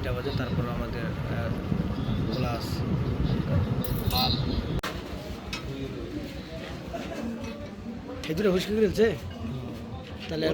দুইটা বাজে তারপর আমাদের ক্লাস এই দুটো হুসকে গেছে তাহলে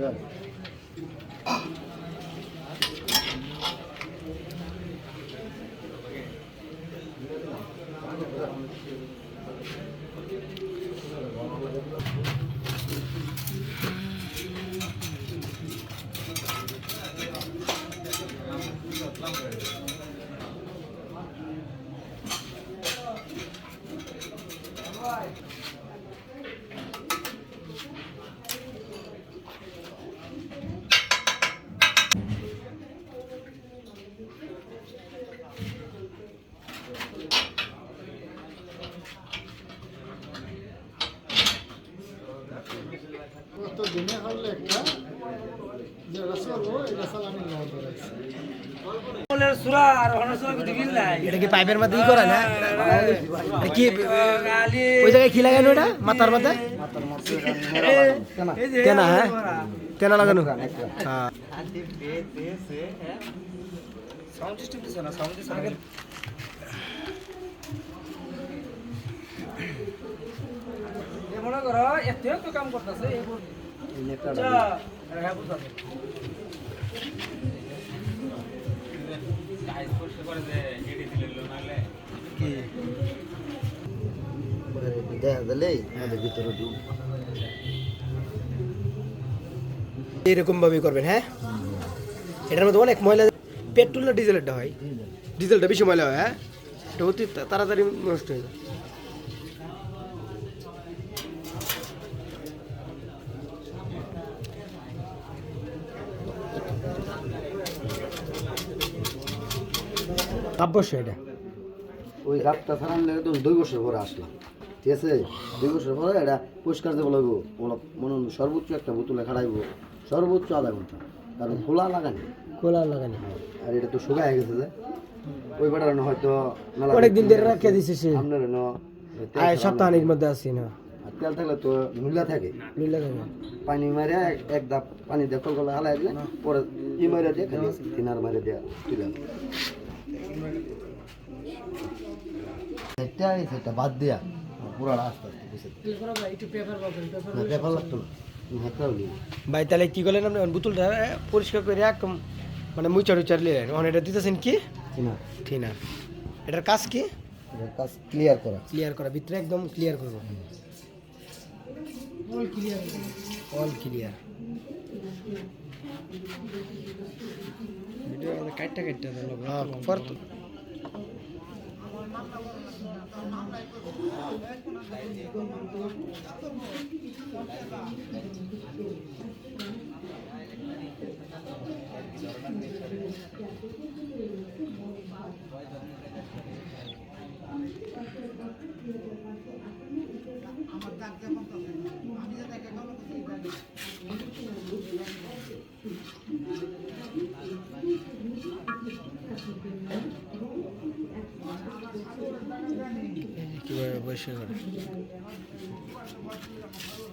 কত দিনে হলে একটা যে রসল এই রসল আমি নেওয়া করেছি। এটা কি পাইপের মধ্যে ই করা না? কি ওই জায়গায় কি লাগানো এটা? মাথার মাথায় তেনা হ্যাঁ? তেনা লাগানো। হ্যাঁ। মনে করো এতেও তো কাম করতেছে দেখা দিলেই আমাদের ভিতরে ঢুক। এইরকম ভাবে করবেন হ্যাঁ? এটার মধ্যে অনেক ময়লা পেট্রোল না ডিজেলেরটা হয়? ডিজেলটা বেশি ময়লা হয় হ্যাঁ? এটা অতি তাড়াতাড়ি নষ্ট হয়ে যায়। অবশ্যই এটা। ওই গাছটা ছাড়ান লেগে তো দুই বছর পরে আসলাম ঠিক আছে? দুই বছর পরে এটা পরিষ্কার দেবো লাগবো মনে সর্বোচ্চ একটা বোতলে খাড়াইবো সর্বোচ্চ আধা ঘণ্টা। কারণ খোলা লাগানি। কোলা লাগানি। আর এটা তো শুকায় গেছে যে। ওই বেটার হয়তো মেলা অনেক দিন ধরে রাখিয়ে দিছে সে। আপনার সপ্তাহানির মধ্যে আসি না। আর তেল থাকলে তো নুলা থাকে। লুই লাগানি পানি মারে এক- ধাপ পানি দিয়ে কল কলে হালাই দিলে পরে ই মারে দিয়ে খালি তিনার মারে দিয়ে তুলে আনো। সেটাই সেটা বাদ দিয়া পুরা আস্তে আস্তে বুঝে না পেপার লাগতো না হাতটাও নিয়ে ভাই তাহলে কি করলেন আপনি বোতলটা এ, পরিষ্কার করে একদম মানে মুচার উচার নিলেন ওখানে এটা দিতেছেন কি না ঠিক না এটার কাজ কি এটার কাজ ক্লিয়ার করা ক্লিয়ার করা ভিতরে একদম ক্লিয়ার করব অল ক্লিয়ার কাটটা কাটটা হ্যাঁ ফর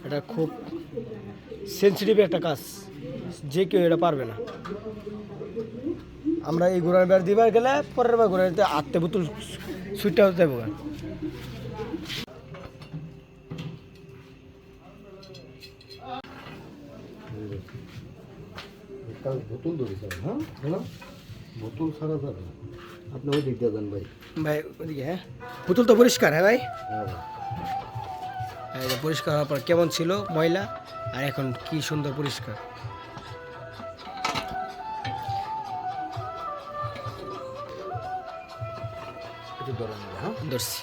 এটা খুব সেন্সিটিভ একটা কাজ। যে কেউ এটা পারবে না। আমরা এই ঘোড়ার বেড় দিবার গেলে পরের বার ঘোড়াতে আটতে বোতল সুইটটা হতে কাল বোতল ধরেছে হ্যাঁ? বোতল ছাড়া যাবে আপনি ওই দিক ভাই ভাই ওদিকে হ্যাঁ পুতুল তো পরিষ্কার হ্যাঁ ভাই পরিষ্কার হওয়ার পর কেমন ছিল ময়লা আর এখন কি সুন্দর পরিষ্কার ধরছি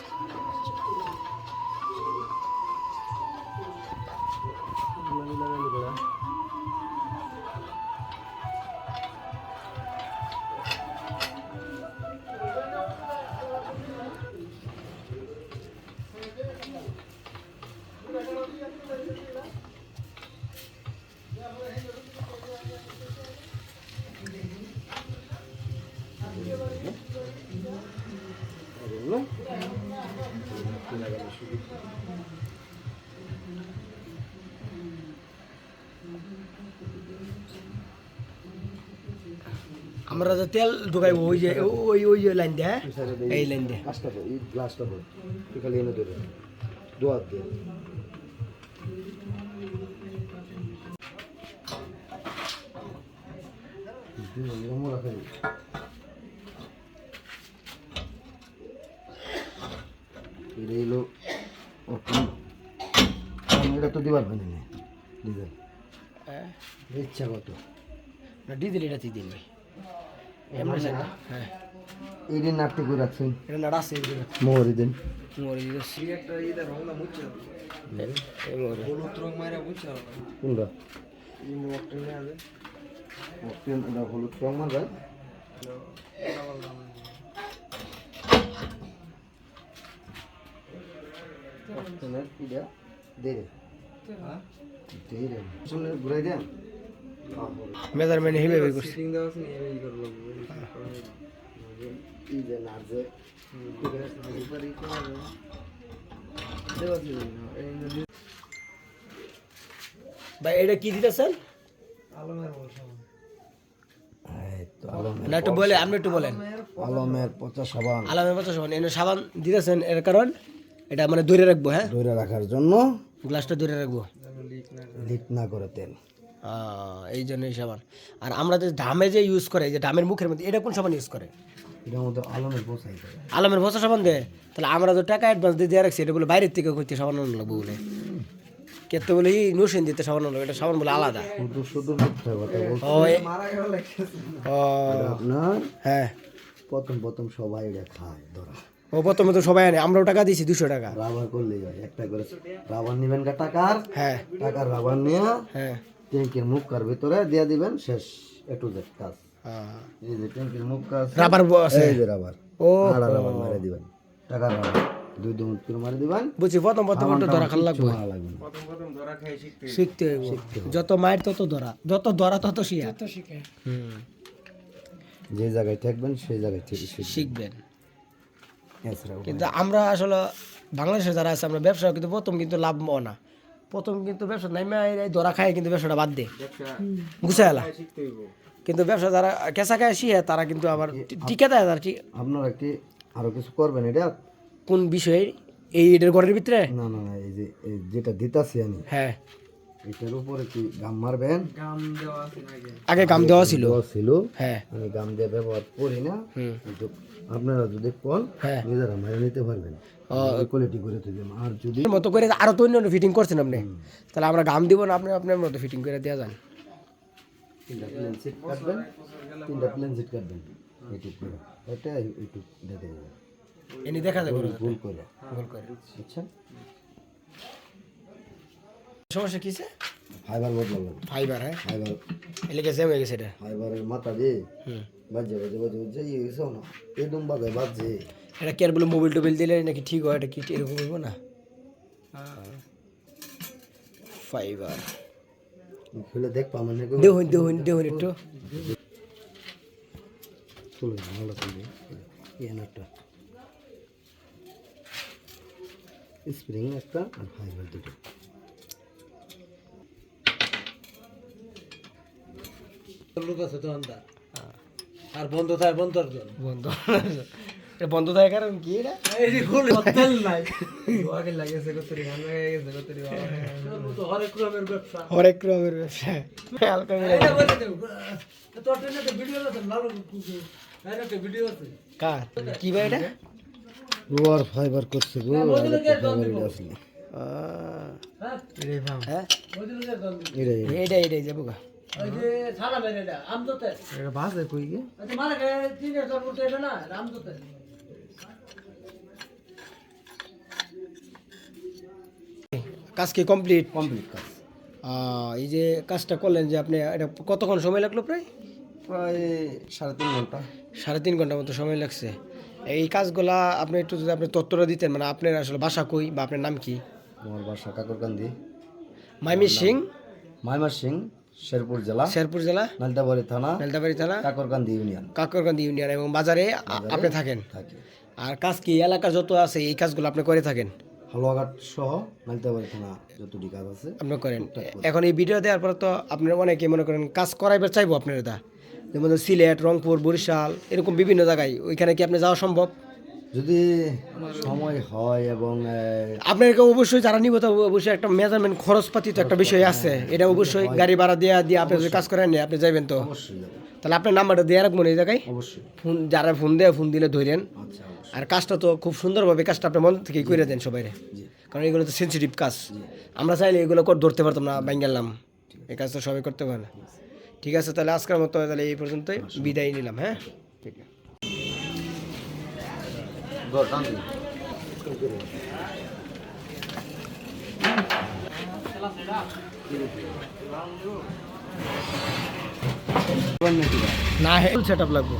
আমরা যে তেল ঢুকাইবো ওই যে ওই ওই যে লাইন দিয়ে হ্যাঁ? এই লাইন দিয়ে। কর এই গ্লাসটা কর তুই খালি এনে ধরে দোয়াত দিয়ে। এরকমও রাখা এটা এলো। ওপেন এটা তো দিবার পানি নেই। ডিজেল হ্যাঁ। ইচ্ছা কত? না ডিজেল এটা দিন ভাই হ্যাঁ। এই দিন নাট্য করে রাখছেন। এটা নাড়া আছে এই যে মোহরি দিন। মরে দিয়েছি একটা ইদা এই মরে হলুদ রং কোনটা? এই মোটর নিয়ে আবে হলুদ রং মারবে অক্সিজেনের ইটা দে রে দে রে শুনে ঘুরাই দেন। মেজারমেন্ট হিবে বের করছি সিটিং দেওয়া আছে নি এই করল ই যে নার্জে ভাই এটা কি দিতেছেন আলমের না একটু বলে আপনি একটু বলেন। আলমের পচা সাবান। আলামের পঞ্চাশ সাবান। এনে সাবান দিতেছেন এর কারণ? এটা মানে দূরে রাখব হ্যাঁ? ধরে রাখার জন্য গ্লাসটা দূরে রাখব। লিক না করে তেল। এই জন্য এই সাবান আর আমরা যে ডামে যে ইউজ করে যে ডামের মুখের মধ্যে এটা কোন সাবান ইউজ করে? আলমের ভসা সাবান দেয় তাহলে আমরা তো টাকা অ্যাডভান্স দিয়ে দিয়ে রাখছি এটা বলে বাইরের থেকে করতে সাবান লাগবো বলে। কেতে বলে এই নোশিন দিতে সাবান আনলো এটা সাবান বলে আলাদা। শুধু হ্যাঁ। প্রথম প্রথম সবাই এটা খায় ধরা। ও প্রথমে তো সবাই আনে আমরাও টাকা দিয়েছি দুশো টাকা। রাবার করলেই হয় একটা করে রাবার নিবেন টাকার হ্যাঁ। টাকার রাবার নিয়ে হ্যাঁ। ট্যাঙ্কের মুখকার ভিতরে দিয়ে দিবেন শেষ এ টু জেড কাজ। এই যে ট্যাঙ্কের মুখ কাজ রাবার আছে। এই যে রাবার ও আড়া রাবার মারে দিবেন টাকার রাবার দুই দু মিনিট করে মারে দিবেন। বুঝছি প্রথম প্রথম একটু ধরা খাল লাগবে। প্রথম প্রথম ধরা খাই শিখতে শিখতে হইব। যত মায়ের তত ধরা যত ধরা তত শিয়া হুম। যে জায়গায় থাকবেন সেই জায়গায় শিখবেন। কিন্তু আমরা আসলে বাংলাদেশে যারা আছে আমরা ব্যবসা কিন্তু প্রথম কিন্তু লাভ না। প্রথম কিন্তু ব্যবসা নাইমা ধরা খায় কিন্তু ব্যবসাটা বাদ দে। এলা কিন্তু ব্যবসা যারা কেঁচা খায় শিয়ে তারা কিন্তু আবার টিকে দেয় তারা ঠিক আপনারা কি আরও কিছু করবেন এটা? কোন বিষয়ে? এই এটার ঘরের ভিতরে? না না না এই যে যেটা দিতাছি আমি। হ্যাঁ। এটার উপরে কি গাম মারবেন? গাম দেওয়া আছে আগে। গাম দেওয়া ছিল। ছিল। হ্যাঁ। আমি গাম দিয়ে ব্যবহার করি না। হুম। কিন্তু আপনারা যদি কোন হ্যাঁ। নিজেরা মারে নিতে পারবেন। কোয়ালিটি করে তুলবেন আর যদি মতো করে আরও তো অন্য ফিটিং করছেন আপনি। তাহলে আমরা গাম দিব না আপনি আপনার মতো ফিটিং করে দেওয়া যান। তিনটা প্লেন সিট কাটবেন তিনটা প্লেন সিট কাটবেন। ইউটিউব করে। এটা ইউটিউব দেখে এনে দেখা যাবে ভুল করে। ভুল করে। বুঝছেন? সমস্যা কিসে ফাইবার বদলাবেন। ফাইবার হ্যাঁ? ফাইবার এলাকা জ্যাম হয়ে গেছে এটা? ফাইবারের মাথা দিয়ে হুম। বাজে বাজে বাজে বাজে ইয়ে গেছে না একদম বাজে বাজে। এটা কি আর বলে মোবাইল টোবাইল দিলে নাকি ঠিক হয়? এটা কি এরকম হইব না? ফাইবার খুলে দেখ পাবেন না দেখুন দেখুন দেখুন একটু। চলবে ভালো চলবে এই একটা স্প্রিং একটা আর ফাইবার দুটো। লোক আছে তো আন্দা আর বন্ধ থাকে বন্ধ জন্য বন্ধ। এটা বন্ধ থাকে কারণ কি এটা? এই যে গোল নাই। আগে লাগেছে কতরি গান লাগে গেছে কতরি তো হরেক রকমের ব্যবসা। হরেক রকমের ব্যবসা। হালকা মিলে এটা বলে দেব তোর ট্রেনে ভিডিও আছে লাল একটা ভিডিও আছে। কার? কি ভাই এটা? রোয়ার ফাইবার করছে গো আর হ্যাঁ? হ্যাঁ? এটাই এইটাই এইটাই যাব গা। কাজ কি কমপ্লিট? কমপ্লিট কাজ। এই যে কাজটা করলেন যে আপনি এটা কতক্ষণ সময় লাগল প্রায়? প্রায় সাড়ে তিন ঘণ্টা। সাড়ে তিন ঘণ্টা মতো সময় লাগছে। এই কাজগুলা আপনি একটু যদি আপনি তত্ত্বটা দিতেন মানে আপনার আসলে বাসা কই বা আপনার নাম কি? আমার বাসা কাকুর গান্ধী মাইমি সিং? মাইমা সিং। শেরপুর জেলা শেরপুর জেলা থানা থানা কাকরকান্দি ইউনিয়ন। কাকরকান্দি ইউনিয়ন এবং বাজারে আপনি থাকেন। আর কাজ কি? এলাকা যত আছে এই কাজগুলো আপনি করে থাকেন? হালুয়াঘাট সহ থানা যতটি কাজ আছে আপনি করেন। এখন এই ভিডিও দেওয়ার পর তো আপনার অনেকে মনে করেন কাজ করাইবার চাইব আপনার এটা। যেমন সিলেট রংপুর বরিশাল এরকম বিভিন্ন জায়গায়। ওইখানে কি আপনি যাওয়া সম্ভব? যদি সময় হয় এবং আপনাকে অবশ্যই যারা নিব তো অবশ্যই একটা মেজারমেন্ট খরচপাতি তো একটা বিষয় আছে। এটা অবশ্যই গাড়ি ভাড়া দিয়ে দিয়ে আপনি যদি কাজ করেন আপনি যাবেন তো। তাহলে আপনার নাম্বারটা দিয়ে রাখব না এই জায়গায়? অবশ্যই। ফোন যারা ফোন দেয় ফোন দিলে ধরেন। আচ্ছা আর কাজটা তো খুব সুন্দরভাবে কাজটা আপনি মন থেকে করে দেন সবাই কারণ এগুলো তো সেন্সিটিভ কাজ। আমরা চাইলে এগুলো করে ধরতে পারতাম না ব্যাঙ্গালাম এই কাজটা সবাই করতে পারে না ঠিক আছে তাহলে আজকের মতো তাহলে এই পর্যন্তই। বিদায় নিলাম হ্যাঁ? ঠিক আছে। না হেল সেট আপ লাগবে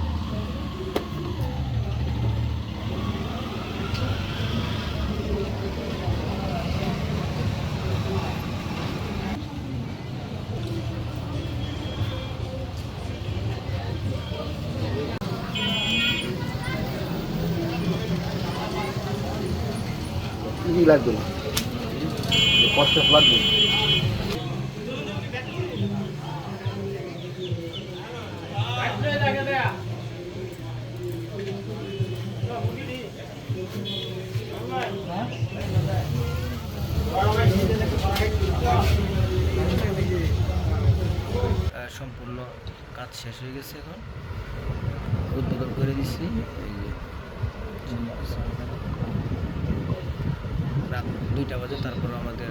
লাগবে না। কষ্ট লাগবে। সম্পূর্ণ কাজ শেষ হয়ে গেছে এখন। উদ্বোধন করে দিচ্ছি দুইটা বাজে তারপর আমাদের